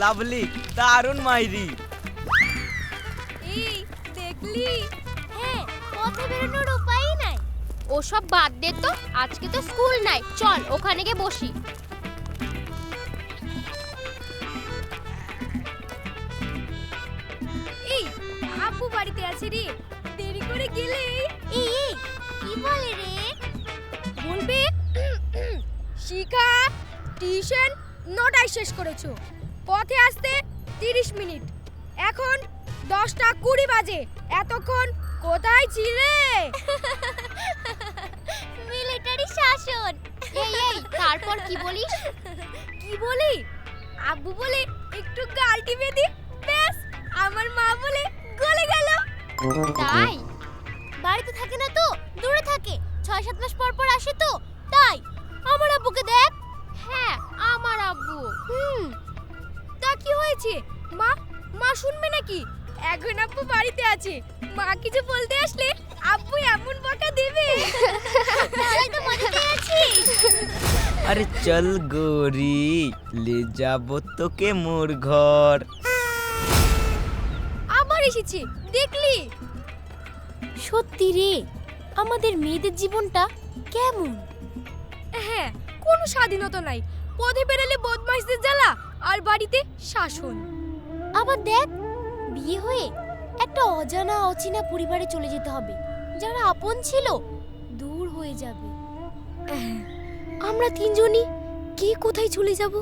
Lovely দারুণ মাইরি। এই দেখলি? হ্যাঁ পথে বেরোনোর উপায়ই নাই। ওসব বাদ দে তো আজকে তো স্কুল নাই। চল ওখানে গিয়ে বসি। এই আব্বু বাড়িতে আছে রে। দেরি করে গেলে। এই এই কি বলে রে? বলবে শিখা টিউশন নটায় শেষ করেছ। পথে আসতে তিরিশ মিনিট। এখন দশটা কুড়ি বাজে। এতক্ষণ কোথায় ছিলে? মিলিটারি শাসন। এই এই তারপর কি বলিস? কি বলি? আব্বু বলে একটু গাল টিপে দি ব্যাস আমার মা বলে গলে গেল। তাই? বাড়িতে থাকে না তো দূরে থাকে। ছয় সাত মাস পর পর আসে তো তাই। আমার আব্বুকে দেখ। হ্যাঁ আমার আব্বু। হুম। তা কি হয়েছে? মা মা শুনবে নাকি? এখন আব্বু বাড়িতে আছে। মা কিছু বলতে আসলে আব্বু এমন বকা দেবে। আরে চল গোরি লে যাব তোকে মোর ঘর। আবার এসেছে দেখলি? সত্যি রে আমাদের মেয়েদের জীবনটা কেমন? হ্যাঁ কোনো স্বাধীনতা নাই। পথে বেরালে বদমাইশদের জ্বালা আর বাড়িতে শাসন। আবার দেখ, বিয়ে হয়ে একটা অজানা, অচেনা পরিবারে চলে যেতে হবে। যারা আপন ছিল, দূর হয়ে যাবে। আমরা তিনজনই কে কোথায় চলে যাব?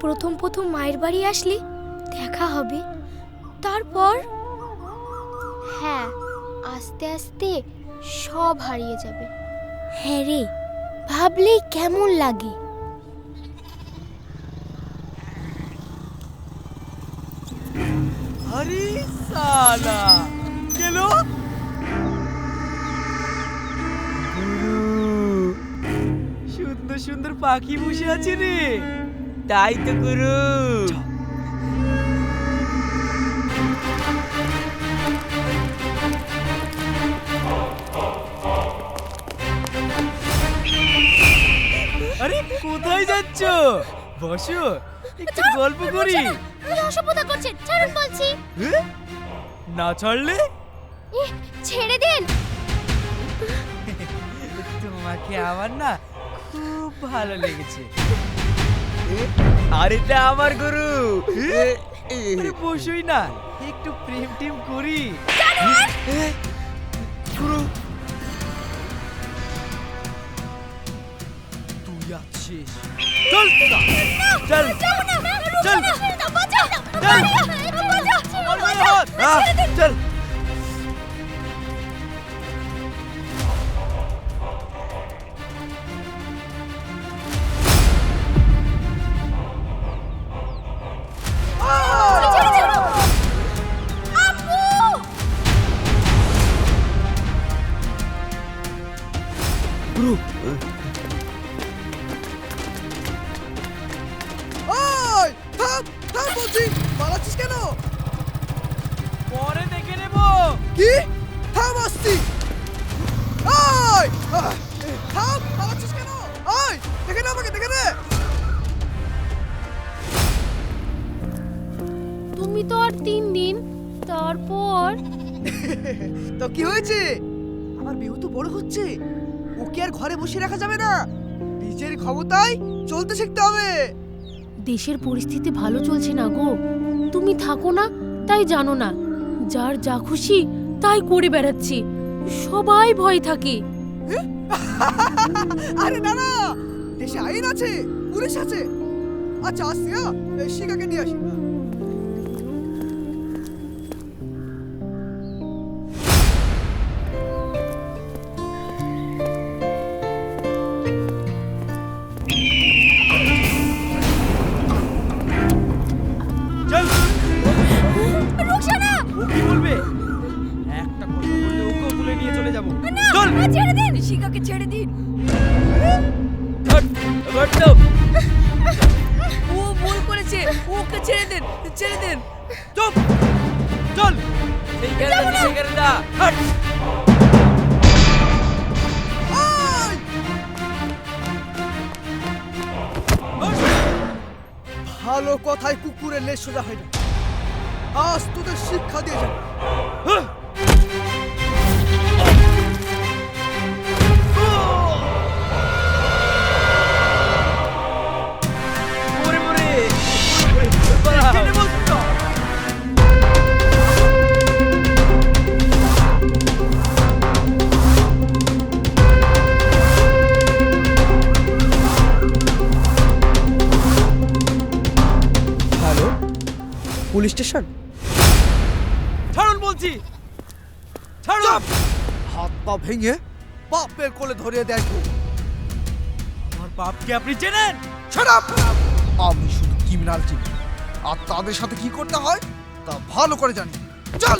প্রথম প্রথম মায়ের বাড়ি আসলে দেখা হবে। তারপর হ্যাঁ আস্তে আস্তে সব হারিয়ে যাবে। হ্যাঁ রে, ভাবলেই কেমন লাগে। আরে সালা। গেল? সুন্দর সুন্দর পাখি বসে আছে রে। তাই তো গুরু। আরে কোথায় যাচ্ছ? বসো একটু গল্প করি। কি অসভ্যতা করছেন ছাড়ুন বলছি। না ছাড়লে? ইহ, ছেড়ে দিন। তোমাকে আমার না খুব ভালো লেগেছে। আর এটা আমার গুরু। আরে বসুই না একটু প্রেম টেম করি। গুরু। তুই আছিস। চল চল চল। চল আমার গায়ে হাত। আহ, চল থাম বলছি পালাচ্ছিস কেন? পরে দেখে নেব। কি? থাম আসছি। ওই থাম পালাচ্ছিস কেন? ওই দেখে নে আমাকে দেখে নে। তুমি তো আর তিন দিন তারপর? তো কি হয়েছে? আমার বিহু তো বড় হচ্ছে। ওকে আর ঘরে বসে রাখা যাবে না। নিজের ক্ষমতায় চলতে শিখতে হবে। দেশের পরিস্থিতি ভালো চলছে না গো। তুমি থাকো না, তাই জানো না। যার যা খুশি, তাই করে বেড়াচ্ছি। সবাই ভয় থাকে। আরে না না। দেশে আইন আছে, পুলিশ আছে। আচ্ছা আসছি হ্যাঁ। শিকাকে নিয়ে আসি ওকে ছেড়ে দেন ছেড়ে দেন চুপ চল! ভালো কথায় কুকুরের লেজ সোজা হয় না। আজ তোদের শিক্ষা দিয়ে যাবে। Police station? ছাড়ুন বলছি। ছাড়ুন। হাত পা ভেঙে বাপের কোলে ধরিয়ে দেখব আমার বাপকে আপনি চেনেন? Up! আমি শুধু ক্রিমিনাল চিনি আর তাদের সাথে কি করতে হয় তা ভালো করে জানি। চল!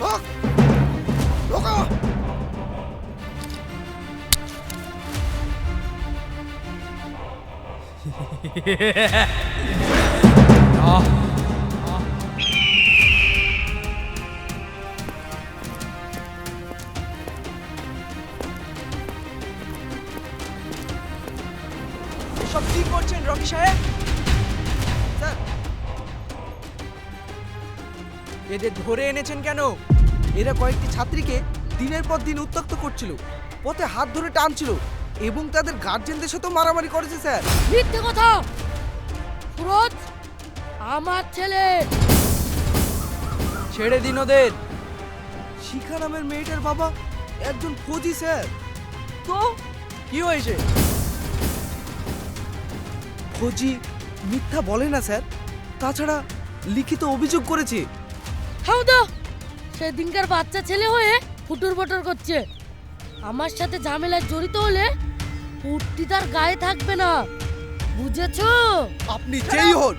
রোক! রোকো! সাহেব? স্যার। এদের ধরে এনেছেন কেন? এরা কয়েকটি ছাত্রীকে দিনের পর দিন উত্তক্ত করছিল, পথে হাত ধরে টানছিল, এবং তাদের গার্জেনদের সাথেও মারামারি করেছে, স্যার। মিথ্যে কথা! সুরজ আমার ছেলে! ছেড়ে দিন ওদের। শিখা নামের মেয়েটার বাবা একজন ফৌজি স্যার। তো? কি হয়েছে? ফৌজি মিথ্যা বলে না স্যার। তাছাড়া লিখিত অভিযোগ করেছে। হাউদা সেদিনকার বাচ্চা ছেলে হয়ে ফুটুর বটর করছে। আমার সাথে ঝামেলায় জড়িত হলে ফুটটি তার গায়ে থাকবে না। বুঝেছ? আপনি যেই হন।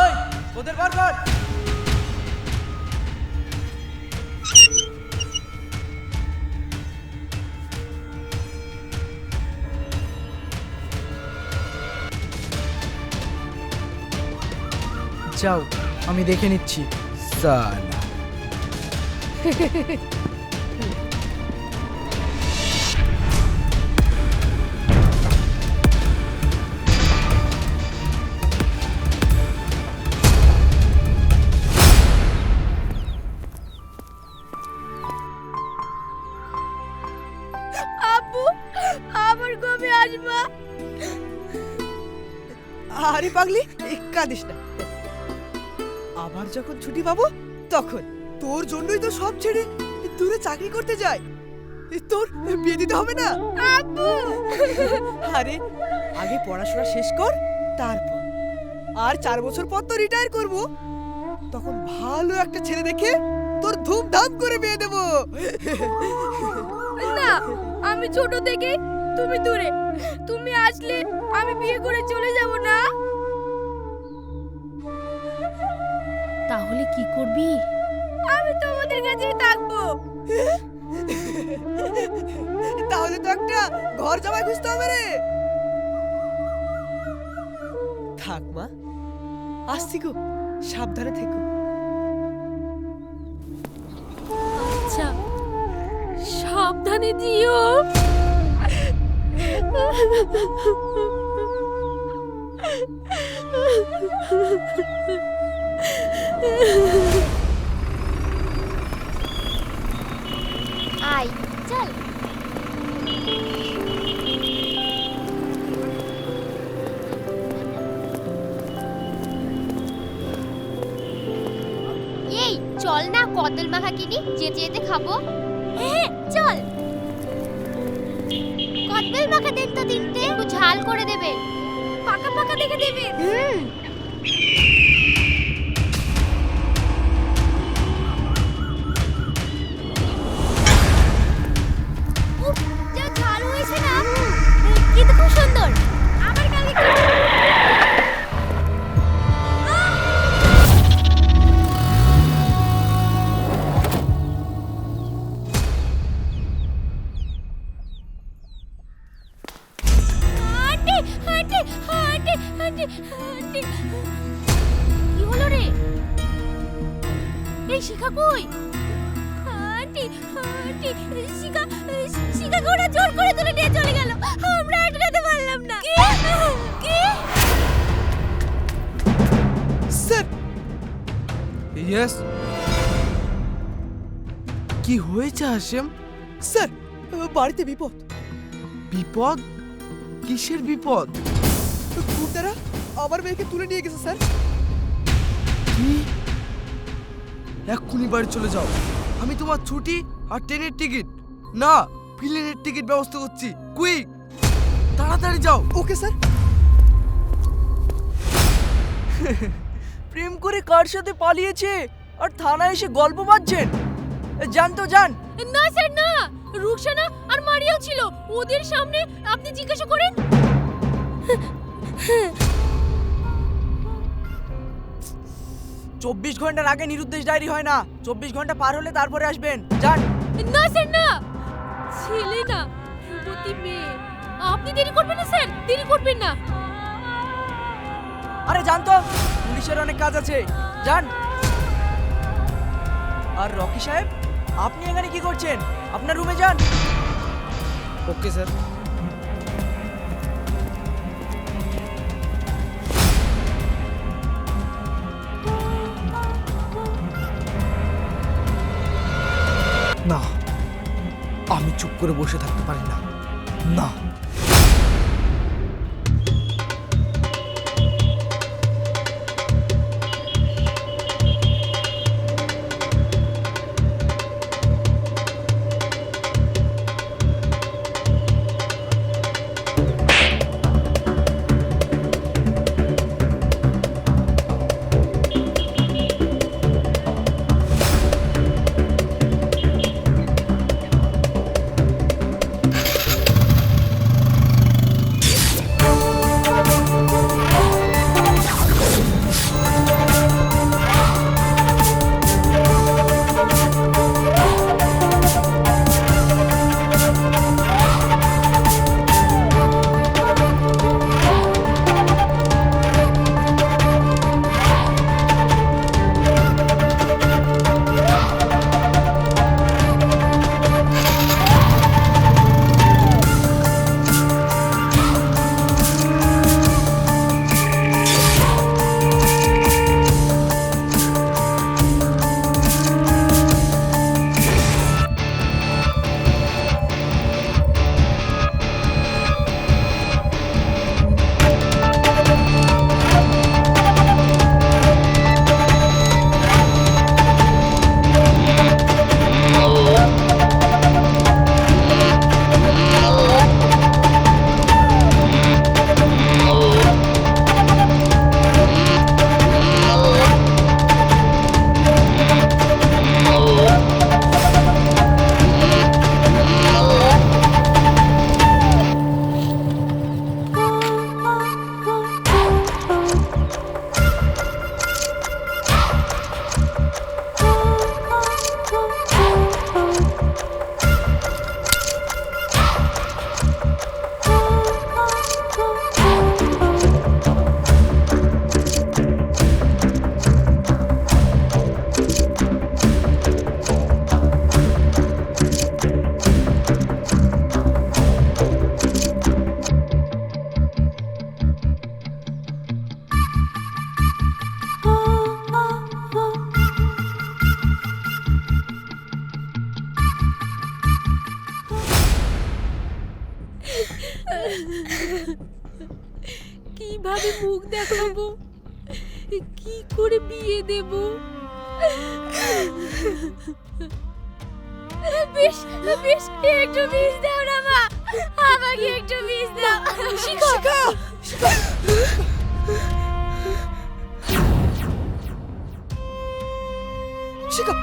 ওই ওদের বার কর। যাও আমি দেখে নিচ্ছি। সালা। কাঁদিস না। আবার যখন ছুটি পাবো তখন। তোর জন্যই তো সব ছেড়ে দূরে চাকরি করতে যায় তোর বিয়ে দিতে হবে না। আরে আগে পড়াশোনা শেষ কর তারপর। আর চার বছর পর তো রিটায়ার করব। তখন ভালো একটা ছেলে দেখে তোর ধুমধাম করে বিয়ে দেবো। না আমি ছোট থেকে তুমি দূরে। তুমি আসলে আমি বিয়ে করে চলে যাব না। তাহলে কি করবি? আমি তোমাদের কাছেই থাকব। তাহলে তো একটা ঘর জামাই খুঁজতে হবে রে। থাক মা আসছি গো সাবধানে থেকো। আচ্ছা সাবধানে দিও। আয়, চল। এই, চল না কদল মাখা কিনি, যেতে যেতে খাব। হ্যাঁ চল। কদল মাখা দেন তো তিনটে। ঝাল করে দেবে। পাকা পাকা দেখে দেবে। হুম। কি হলো রে? এই শিখা কই? আন্টি আন্টি, শিখা শিখা জোর করে তুলে নিয়ে চলে গেল। আমরা আটকাতে পারলাম না। কি? কি? স্যার। ইয়েস কি হয়েছে আশেম স্যার, বাড়িতে বিপদ। বিপদ? কিসের বিপদ? তারা আমার মেয়েকে তুলে নিয়ে গেছে স্যার। কি? এক্ষুনি বাড়ি চলে যাও। আমি তোমার ছুটি আর ট্রেনের টিকিট। না প্লেনের টিকিট ব্যবস্থা করছি। কুইক তাড়াতাড়ি যাও। Okay sir. প্রেম করে কার সাথে পালিয়েছে? আর থানায় এসে গল্প বাঁধছেন? জান তো জান না স্যার না। রুকসানা আর মারিয়াও ছিল। ওদের সামনে আপনি জিজ্ঞাসা করেন? চব্বিশ ঘণ্টার আগে নিরুদ্দেশ ডায়েরি হয় না। চব্বিশ ঘণ্টা পার হলে তারপরে আসবেন। যান। না স্যার না। ছেলে না যুবতী মেয়ে। আপনি দেরি করবেন না স্যার। দেরি করবেন না। আরে জান তো। পুলিশের অনেক কাজ আছে। যান। আর রকি সাহেব আপনি এখানে কি করছেন? আপনার রুমে যান। Okay sir. আমি চুপ করে বসে থাকতে পারি না। না। কীভাবে মুখ দেখাবো? কি করে বিয়ে দেব? বেশ বেশ একটু বিষ দাও না মা। আমাকে একটু বিষ দাও। শিখা। শিখা। শিখা।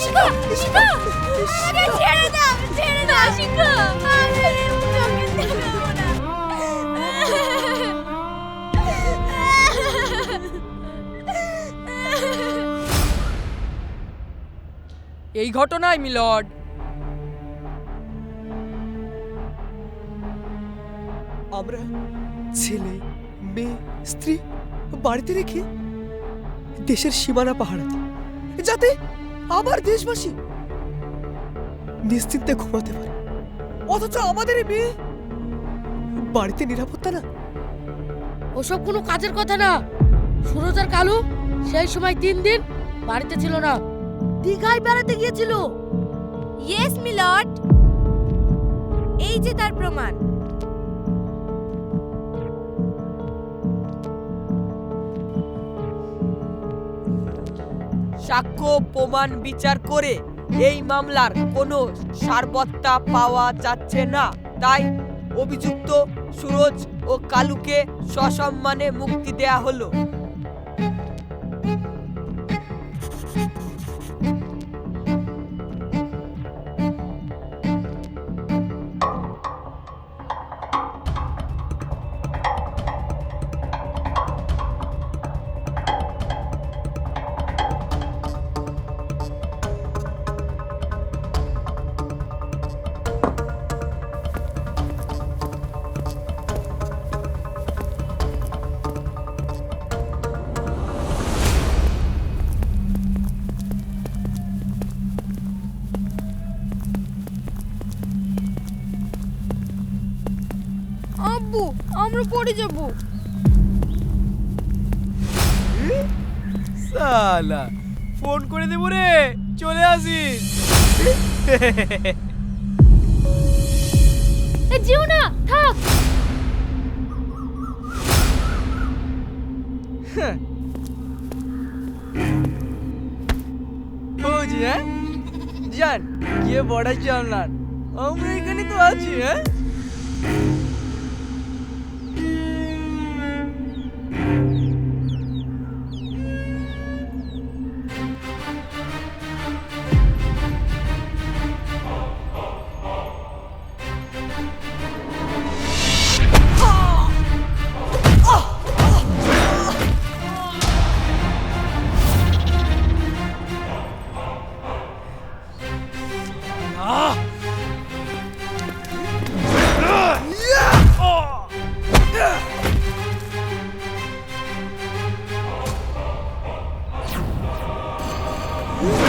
শিখা শিখা শিখা আরে ছেড়ে দাও ছেড়ে দাও শিখা আমি তোকে দেখাবো না। এই ঘটনায় মিলর্ড আমরা ছেলে মেয়ে স্ত্রী বাড়িতে রেখে দেশের সীমানা পাহারাতে যাতে আমার দেশবাসী? নিশ্চিন্তে ঘুমাতে পারে। অথচ আমাদের মেয়ে? বাড়িতে নিরাপত্তা না। ওসব কোনো কাজের কথা না। সুরজ আর কালু সেই সময় তিন দিন বাড়িতে ছিল না। দীঘায় বেড়াতে গিয়েছিল। ইয়েস মিলট এই যে তার প্রমাণ। সাক্ষ্য, প্রমাণ, বিচার করে এই মামলার কোনো সারবত্তা পাওয়া যাচ্ছে না। তাই অভিযুক্ত সুরজ ও কালুকে সসম্মানে মুক্তি দেয়া হলো। আমরা পড়ে যাব। সালা ফোন করে দেবো রে চলে আসিস যেও না থাক। হ্যাঁ? যান গিয়ে বড়াই চালান আমরা এখানে তো আছি হ্যাঁ? এই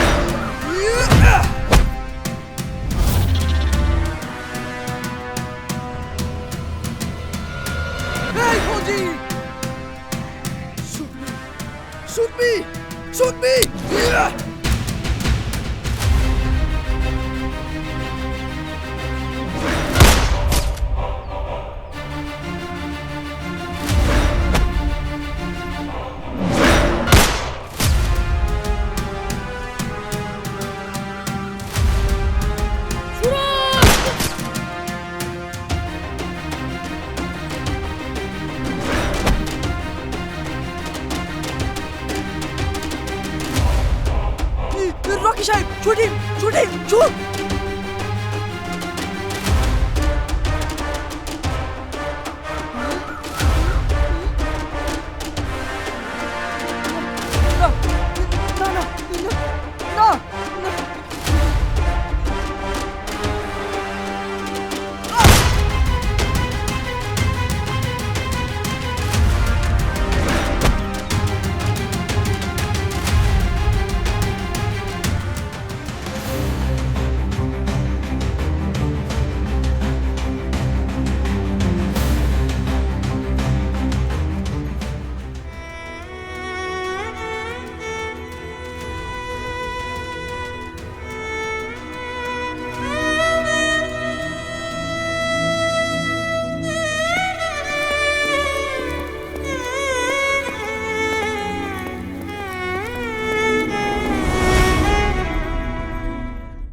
রকি সাহেব shoot him shoot him shoot